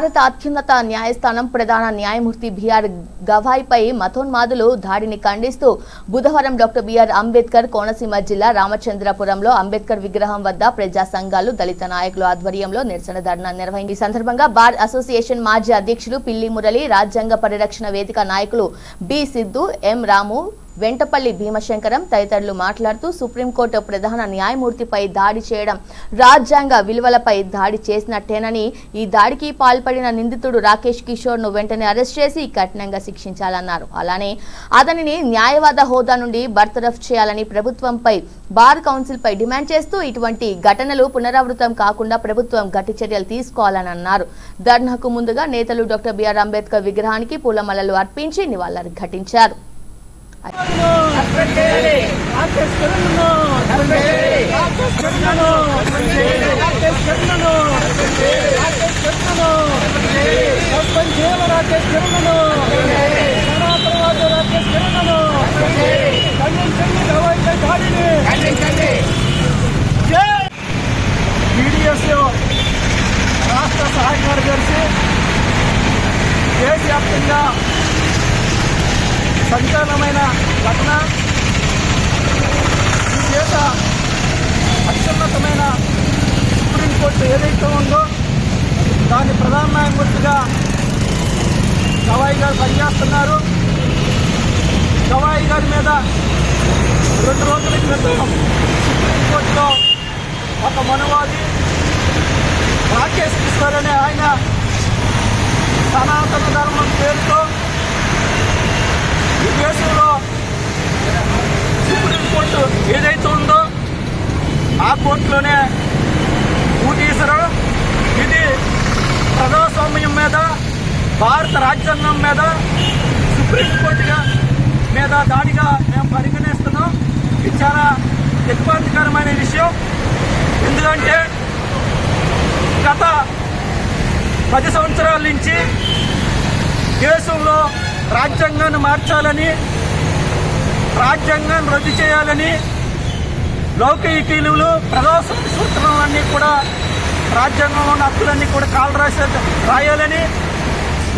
భారత అత్యున్నత న్యాయస్థానం ప్రధాన న్యాయమూర్తి బిఆర్ గవాయ్పై మతోన్మాదులు దాడిని ఖండిస్తూ బుధవారం డాక్టర్ బిఆర్ అంబేద్కర్ కోనసీమ జిల్లా రామచంద్రపురంలో అంబేద్కర్ విగ్రహం వద్ద ప్రజా సంఘాలు దళిత నాయకుల ఆధ్వర్యంలో నిరసన ధర్నా నిర్వహించి ఈ సందర్భంగా బార్ అసోసియేషన్ మాజీ అధ్యక్షులు పిల్లి మురళి రాజ్యాంగ పరిరక్షణ వేదిక నాయకులు బి. సిద్ధు ఎం. రాము వెంటపల్లి భీమశంకరం తదితరులు మాట్లాడుతూ సుప్రీంకోర్టు ప్రధాన న్యాయమూర్తిపై దాడి చేయడం రాజ్యాంగ విలువలపై దాడి చేసినట్టేనని ఈ దాడికి పాల్పడిన నిందితుడు రాకేష్ కిషోర్ను వెంటనే అరెస్ట్ చేసి కఠినంగా శిక్షించాలన్నారు. అలానే అతనిని న్యాయవాద హోదా నుండి బర్తరఫ్ చేయాలని ప్రభుత్వంపై బార్ కౌన్సిల్పై డిమాండ్ చేస్తూ ఇటువంటి ఘటనలు పునరావృతం కాకుండా ప్రభుత్వం గట్టి చర్యలు తీసుకోవాలని అన్నారు. ధర్నాకు ముందుగా నేతలు డాక్టర్ బిఆర్ అంబేద్కర్ విగ్రహానికి పూలమలలు అర్పించి నివాళులు ఘటించారు రాష్ట్ర సహాయ కార్యదర్శి దేశవ్యాప్తంగా సంచలనమైన ఘటన ఈ దేశ అత్యున్నతమైన సుప్రీంకోర్టు ఏదైతే ఉందో దాని ప్రధాన న్యాయమూర్తిగా గవాయి గారు పనిచేస్తున్నారు. గవాయి గారి మీద రెండు రోజుల క్రితం సుప్రీంకోర్టులో ఒక మనువాది రాకేష్ కిషోర్ అనే ఆయన సనాతన ధర్మం పేరుతో ఈ దేశంలో సుప్రీంకోర్టు ఏదైతే ఉందో ఆ కోర్టులోనే ఊటీసరం ఇది ప్రజాస్వామ్యం మీద భారత రాజ్యాంగం మీద సుప్రీంకోర్టుగా మీద దాడిగా మేము పరిగణిస్తున్నాం. ఇది చాలా ఇబ్బందికరమైన విషయం. ఎందుకంటే గత పది సంవత్సరాల నుంచి దేశంలో రాజ్యాంగాన్ని మార్చాలని రాజ్యాంగాన్ని రద్దు చేయాలని లౌకిక విలువలు ప్రజాస్వామ్య సూత్రాలన్నీ కూడా రాజ్యాంగంలో ఉన్న హక్కులన్నీ కూడా కాలు రాసే రాయాలని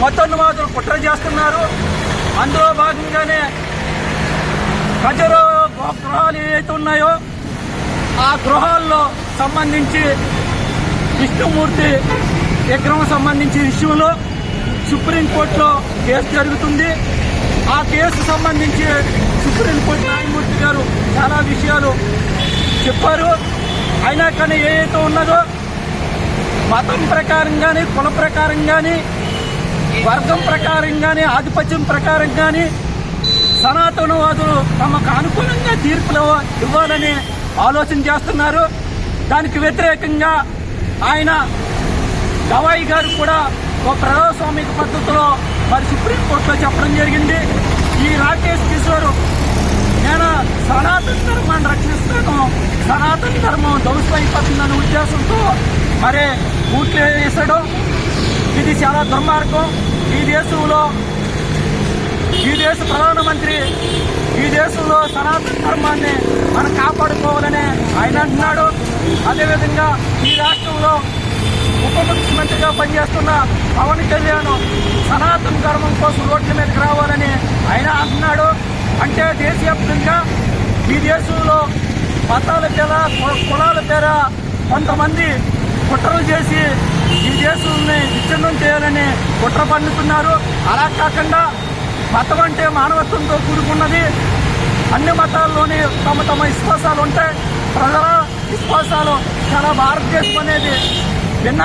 మొత్తన్వాదులు కుట్ర చేస్తున్నారు. అందులో భాగంగానే ప్రజలు గృహాలు ఏవైతే ఉన్నాయో ఆ గృహాల్లో సంబంధించి విష్ణుమూర్తి విగ్రహం సంబంధించి విషయంలో సుప్రీంకోర్టులో కేసు జరుగుతుంది. ఆ కేసు సంబంధించి సుప్రీంకోర్టు న్యాయమూర్తి గారు చాలా విషయాలు చెప్పారు. అయినా కానీ ఏదైతే ఉన్నదో మతం ప్రకారం కానీ కుల ప్రకారం కానీ వర్గం ప్రకారం కానీ ఆధిపత్యం ప్రకారం కానీ సనాతనవాదులు తమకు అనుకూలంగా తీర్పులు ఇవ్వాలని ఆలోచన చేస్తున్నారు. దానికి వ్యతిరేకంగా ఆయన గవాయి గారు కూడా ఒక ప్రజాస్వామిక పద్ధతిలో మరి సుప్రీంకోర్టులో చెప్పడం జరిగింది. ఈ రాకేష్ కిషోర్ నేను సనాతన ధర్మాన్ని రక్షిస్తాను సనాతన ధర్మం ధ్వంసమైపోతుందనే ఉద్దేశంతో మరి ఊట్లు వేసాడు ఇది చాలా దుర్మార్గం. ఈ దేశంలో ఈ దేశ ప్రధానమంత్రి ఈ దేశంలో సనాతన ధర్మాన్ని మనం కాపాడుకోవాలని ఆయన అంటున్నాడు. అదేవిధంగా ఈ రాష్ట్రంలో ఉప ముఖ్యమంత్రిగా పనిచేస్తున్న పవన్ కళ్యాణ్ సనాతన ధర్మం కోసం రోడ్ల మీదకి రావాలని ఆయన అంటున్నాడు. అంటే దేశవ్యాప్తంగా ఈ దేశంలో మతాల పేర కులాల పేర కొంతమంది కుట్రలు చేసి ఈ దేశాన్ని విచ్ఛిన్నం చేయాలని కుట్ర పండుతున్నారు అలా కాకుండా మతం అంటే మానవత్వంతో కూడుకున్నది. అన్ని మతాల్లోని తమ తమ విశ్వాసాలు ఉంటాయి ప్రజల విశ్వాసాలు చాలా భారతదేశం అనేది భిన్న